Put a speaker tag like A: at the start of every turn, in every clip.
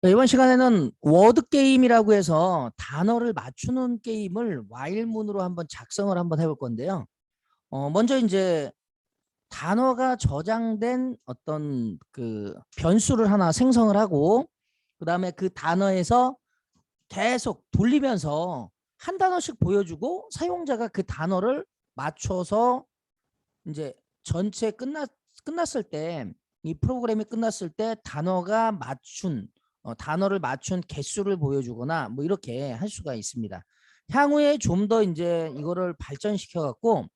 A: 네, 이번 시간에는 워드 게임이라고 해서 단어를 맞추는 게임을 와일문으로 한번 작성을 한번 해볼 건데요. 어, 먼저 이제 단어가 저장된 어떤 그 변수를 하나 생성을 하고 그 다음에 그 단어에서 계속 돌리면서 한 단어씩 보여주고 사용자가 그 단어를 맞춰서 이제 전체 끝났 끝났을 때 이 프로그램이 끝났을 때 단어가 맞춘 어, 단어를 맞춘 개수를 보여주거나 뭐 이렇게 할 수가 있습니다. 향후에 좀 더 이제 이거를 발전시켜 갖고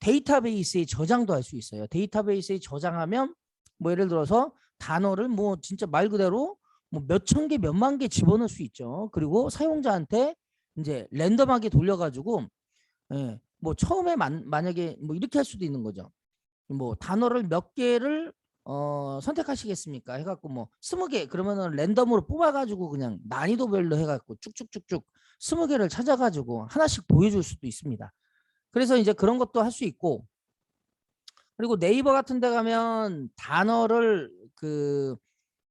A: 데이터베이스에 저장도 할 수 있어요. 데이터베이스에 저장하면 뭐 예를 들어서 단어를 뭐 진짜 말 그대로 뭐 몇천 개, 몇만 개 집어넣을 수 있죠. 그리고 사용자한테 이제 랜덤하게 돌려가지고 예, 뭐 처음에 만, 만약에 뭐 이렇게 할 수도 있는 거죠. 뭐 단어를 몇 개를 어, 선택하시겠습니까? 해갖고 뭐 스무 개 그러면은 랜덤으로 뽑아가지고 그냥 난이도별로 해갖고 쭉쭉쭉쭉 스무 개를 찾아가지고 하나씩 보여줄 수도 있습니다. 그래서 이제 그런 것도 할 수 있고 그리고 네이버 같은 데 가면 단어를 그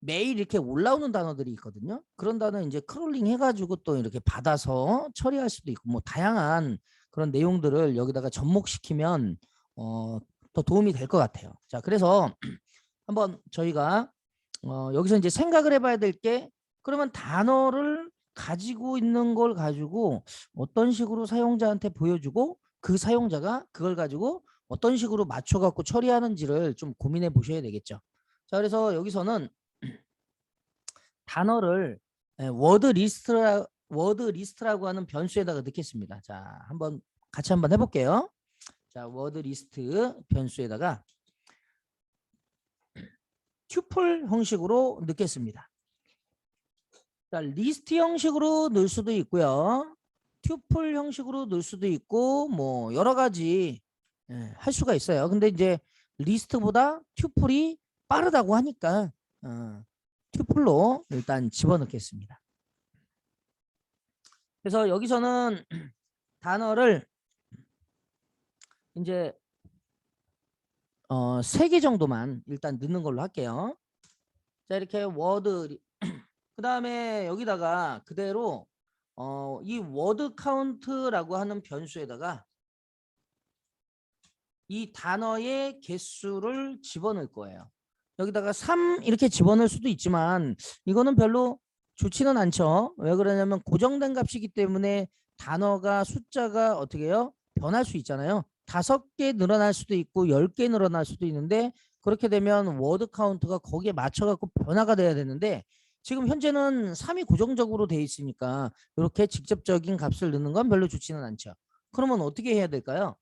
A: 매일 이렇게 올라오는 단어들이 있거든요. 그런 단어 이제 크롤링 해가지고 또 이렇게 받아서 처리할 수도 있고 뭐 다양한 그런 내용들을 여기다가 접목시키면 어, 더 도움이 될 것 같아요. 자, 그래서 한번 저희가 어, 여기서 이제 생각을 해봐야 될 게 그러면 단어를 가지고 있는 걸 가지고 어떤 식으로 사용자한테 보여주고 그 사용자가 그걸 가지고 어떤 식으로 맞춰 갖고 처리하는지를 좀 고민해 보셔야 되겠죠. 자, 그래서 여기서는 단어를 예, 워드 리스트라 워드 리스트라고 하는 변수에다가 넣겠습니다. 자, 한번 같이 한번 해볼게요. 자, 워드 리스트 변수에다가 튜플 형식으로 넣겠습니다. 자, 리스트 형식으로 넣을 수도 있고요. 튜플 형식으로 넣을 수도 있고 뭐 여러 가지 예, 할 수가 있어요. 근데 이제 리스트보다 튜플이 빠르다고 하니까 어, 튜플로 일단 집어넣겠습니다. 그래서 여기서는 단어를 이제 어, 세개 정도만 일단 넣는 걸로 할게요. 자, 이렇게 워드 그 다음에 여기다가 그대로 어, 이 워드 카운트라고 하는 변수에다가 이 단어의 개수를 집어넣을 거예요. 여기다가 3 이렇게 집어넣을 수도 있지만 이거는 별로 좋지는 않죠. 왜 그러냐면 고정된 값이기 때문에 단어가 숫자가 어떻게 해요? 변할 수 있잖아요. 다섯 개 늘어날 수도 있고 열 개 늘어날 수도 있는데 그렇게 되면 워드 카운트가 거기에 맞춰 갖고 변화가 돼야 되는데 지금 현재는 3이 고정적으로 돼 있으니까 이렇게 직접적인 값을 넣는 건 별로 좋지는 않죠. 그러면 어떻게 해야 될까요?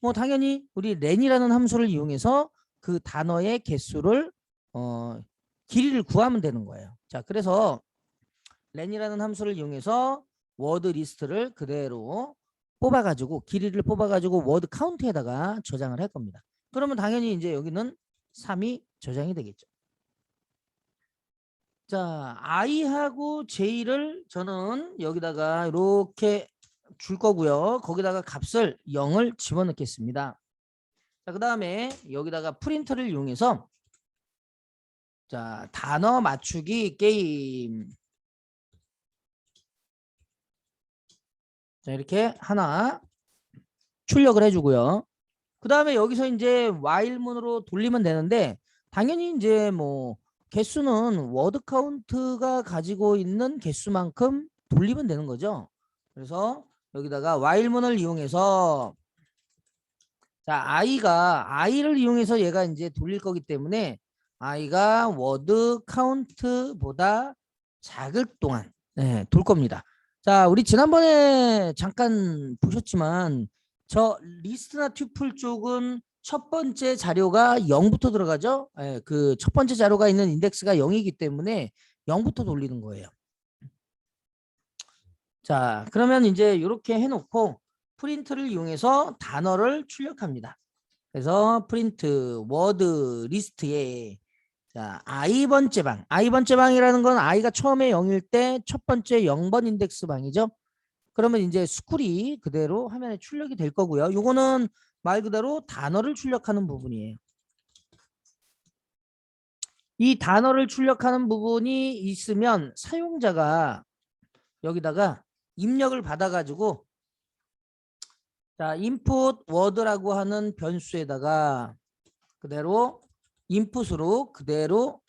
A: 뭐 당연히 우리 렌이라는 함수를 이용해서 그 단어의 개수를 어 길이를 구하면 되는 거예요. 자, 그래서 렌이라는 함수를 이용해서 워드 리스트를 그대로 뽑아가지고 길이를 뽑아가지고 워드 카운트에다가 저장을 할 겁니다. 그러면 당연히 이제 여기는 3이 저장이 되겠죠. 자, i하고 j를 저는 여기다가 이렇게 줄 거고요. 거기다가 값을 0을 집어넣겠습니다. 자, 그 다음에 여기다가 프린터를 이용해서 자, 단어 맞추기 게임 자, 이렇게 하나 출력을 해주고요. 그 다음에 여기서 이제 while문으로 돌리면 되는데 당연히 이제 뭐 개수는 워드 카운트가 가지고 있는 개수만큼 돌리면 되는 거죠. 그래서 여기다가 while문을 이용해서 자 i가 i를 이용해서 얘가 이제 돌릴 거기 때문에 i가 워드 카운트보다 작을 동안 네, 돌 겁니다. 자, 우리 지난번에 잠깐 보셨지만 저 리스트나 튜플 쪽은 첫 번째 자료가 0부터 들어가죠. 예, 그 첫 번째 자료가 있는 인덱스가 0이기 때문에 0부터 돌리는 거예요. 자, 그러면 이제 이렇게 해놓고 프린트를 이용해서 단어를 출력합니다. 그래서 프린트 워드 리스트에 자, i번째 방. i번째 방이라는 건 i가 처음에 0일 때 첫 번째 0번 인덱스 방이죠. 그러면 이제 스쿨이 그대로 화면에 출력이 될 거고요. 요거는 말 그대로 단어를 출력하는 부분이에요. 이 단어를 출력하는 부분이 있으면 사용자가 여기다가 입력을 받아가지고 자 input word라고 하는 변수에다가 그대로 인풋으로 그대로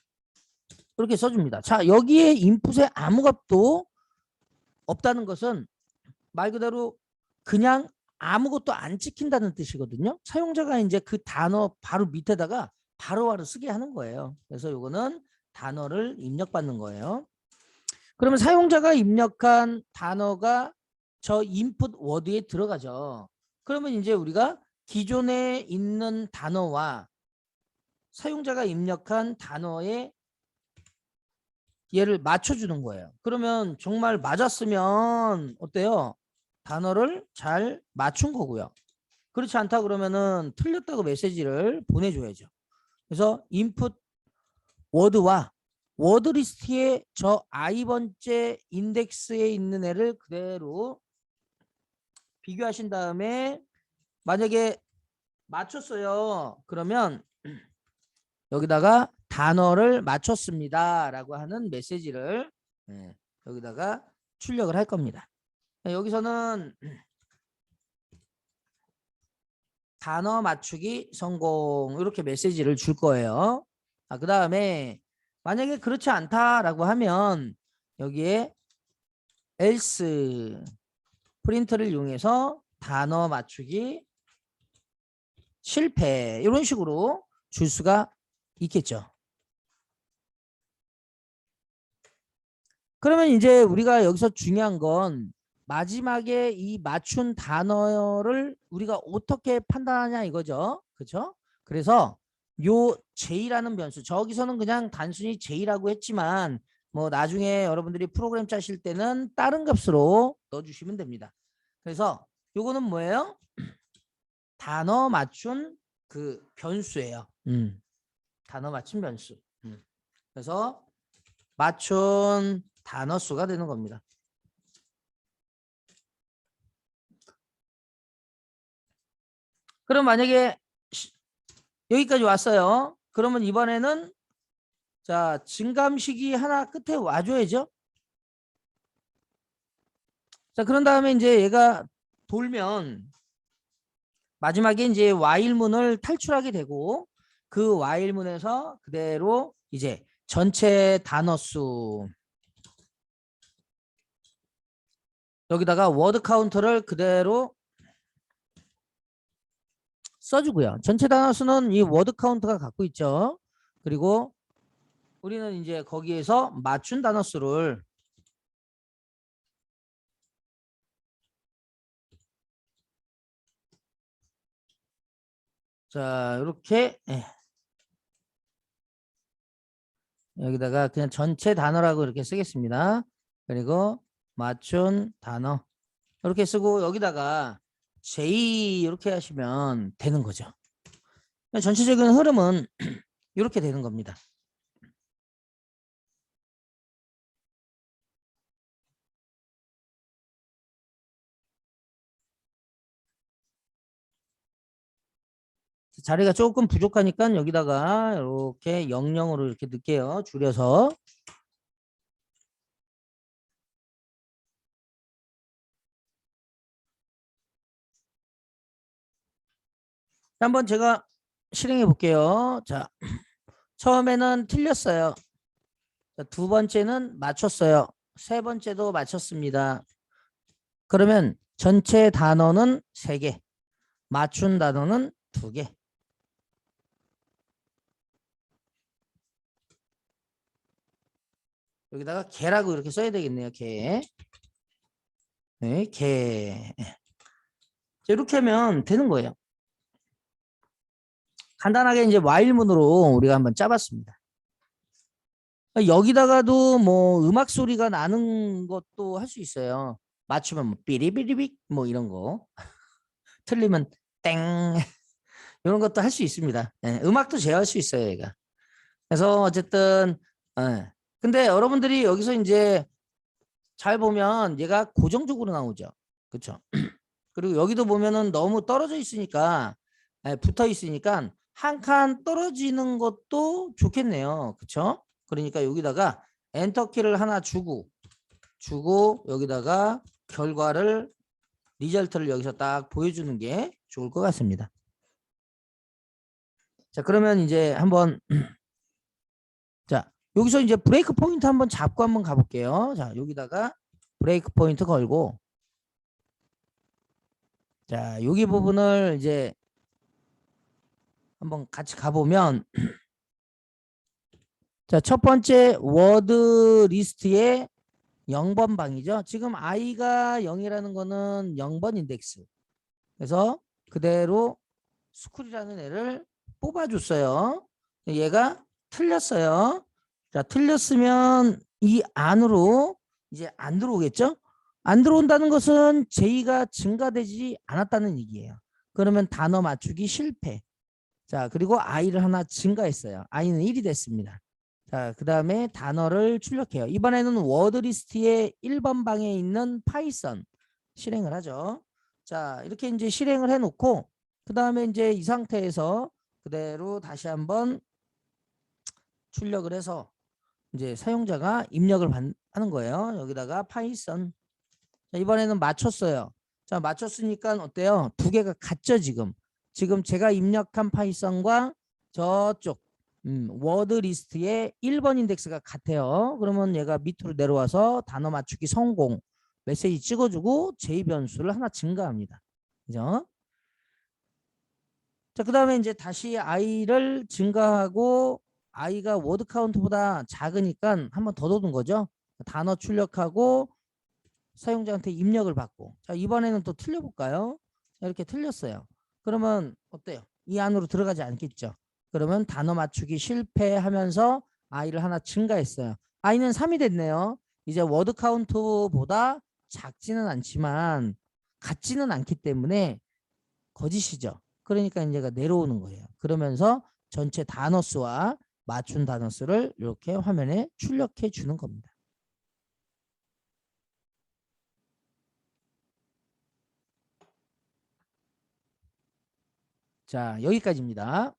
A: 이렇게 써줍니다. 자 여기에 인풋에 아무 값도 없다는 것은 말 그대로 그냥 아무것도 안 찍힌다는 뜻이거든요. 사용자가 이제 그 단어 바로 밑에다가 바로바로 쓰게 하는 거예요. 그래서 요거는 단어를 입력받는 거예요. 그러면 사용자가 입력한 단어가 저 인풋 워드에 들어가죠. 그러면 이제 우리가 기존에 있는 단어와 사용자가 입력한 단어에 얘를 맞춰주는 거예요. 그러면 정말 맞았으면 어때요? 단어를 잘 맞춘 거고요. 그렇지 않다 그러면은 틀렸다고 메시지를 보내줘야죠. 그래서 인풋 워드와 워드 리스트의 저 i번째 인덱스에 있는 애를 그대로 비교하신 다음에 만약에 맞췄어요. 그러면 여기다가 단어를 맞췄습니다. 라고 하는 메시지를 예, 여기다가 출력을 할 겁니다. 예, 여기서는 단어 맞추기 성공 이렇게 메시지를 줄 거예요. 아, 그 다음에 만약에 그렇지 않다라고 하면 여기에 else 프린터를 이용해서 단어 맞추기 실패 이런 식으로 줄 수가 있겠죠. 그러면 이제 우리가 여기서 중요한 건 마지막에 이 맞춘 단어를 우리가 어떻게 판단하냐 이거죠. 그렇죠? 그래서 요 J라는 변수 저기서는 그냥 단순히 J라고 했지만 뭐 나중에 여러분들이 프로그램 짜실 때는 다른 값으로 넣어주시면 됩니다. 그래서 요거는 뭐예요? 단어 맞춘 그 변수예요. 음. 단어 맞춘 변수. 음. 그래서 맞춘 단어 수가 되는 겁니다. 그럼 만약에 시- 여기까지 왔어요. 그러면 이번에는 자 증감식이 하나 끝에 와줘야죠. 자 그런 다음에 이제 얘가 돌면 마지막에 이제 와일문을 탈출하게 되고 그 와일문에서 그대로 이제 전체 단어 수 여기다가 워드 카운터를 그대로 써주고요. 전체 단어 수는 이 워드 카운트가 갖고 있죠. 그리고 우리는 이제 거기에서 맞춘 단어 수를 자 이렇게 예. 여기다가 그냥 전체 단어라고 이렇게 쓰겠습니다. 그리고 맞춘 단어 이렇게 쓰고 여기다가 J 이렇게 하시면 되는 거죠. 전체적인 흐름은 이렇게 되는 겁니다. 자리가 조금 부족하니까 여기다가 이렇게 00으로 이렇게 넣을게요. 줄여서. 한번 제가 실행해 볼게요. 자, 처음에는 틀렸어요. 자, 두 번째는 맞췄어요. 세 번째도 맞췄습니다. 그러면 전체 단어는 세 개, 맞춘 단어는 두 개. 여기다가 개라고 이렇게 써야 되겠네요. 개. 네, 개. 자, 이렇게 하면 되는 거예요. 간단하게 이제 와일문으로 우리가 한번 짜봤습니다. 여기다가도 뭐 음악 소리가 나는 것도 할 수 있어요. 맞추면 뭐 삐리비리빅 뭐 이런 거. 틀리면 땡 이런 것도 할 수 있습니다. 예, 음악도 제어할 수 있어요, 얘가. 그래서 어쨌든 예. 근데 여러분들이 여기서 이제 잘 보면 얘가 고정적으로 나오죠. 그렇죠? 그리고 여기도 보면은 너무 떨어져 있으니까 예, 붙어 있으니까 한 칸 떨어지는 것도 좋겠네요. 그쵸? 그러니까 여기다가 엔터키를 하나 주고 주고 여기다가 결과를 리절트를 여기서 딱 보여주는 게 좋을 것 같습니다. 자 그러면 이제 한번 자 여기서 이제 브레이크 포인트 한번 잡고 한번 가볼게요. 자 여기다가 브레이크 포인트 걸고 자 여기 부분을 이제 한번 같이 가보면 자 첫 번째 워드 리스트의 0번 방이죠. 지금 i가 0이라는 거는 0번 인덱스. 그래서 그대로 스쿨이라는 애를 뽑아줬어요. 얘가 틀렸어요. 자, 틀렸으면 이 안으로 이제 안 들어오겠죠? 안 들어온다는 것은 제의가 증가되지 않았다는 얘기예요. 그러면 단어 맞추기 실패. 자, 그리고 i를 하나 증가했어요. i는 1이 됐습니다. 자, 그 다음에 단어를 출력해요. 이번에는 워드리스트의 1번 방에 있는 파이썬 실행을 하죠. 자, 이렇게 이제 실행을 해놓고, 그 다음에 이제 이 상태에서 그대로 다시 한번 출력을 해서 이제 사용자가 입력을 받- 하는 거예요. 여기다가 파이썬. 자, 이번에는 맞췄어요. 자, 맞췄으니까 어때요? 두 개가 같죠, 지금. 지금 제가 입력한 파이썬과 저쪽 음, 워드 리스트의 1번 인덱스가 같아요. 그러면 얘가 밑으로 내려와서 단어 맞추기 성공 메시지 찍어주고 제의 변수를 하나 증가합니다. 그죠? 자, 그 다음에 이제 다시 i를 증가하고 i가 워드 카운트보다 작으니까 한번더 돋은 거죠. 단어 출력하고 사용자한테 입력을 받고. 자, 이번에는 또 틀려볼까요? 자, 이렇게 틀렸어요. 그러면 어때요? 이 안으로 들어가지 않겠죠. 그러면 단어 맞추기 실패하면서 i를 하나 증가했어요. i는 3이 됐네요. 이제 워드 카운트보다 작지는 않지만 같지는 않기 때문에 거짓이죠. 그러니까 이제가 내려오는 거예요. 그러면서 전체 단어 수와 맞춘 단어 수를 이렇게 화면에 출력해 주는 겁니다. 자, 여기까지입니다.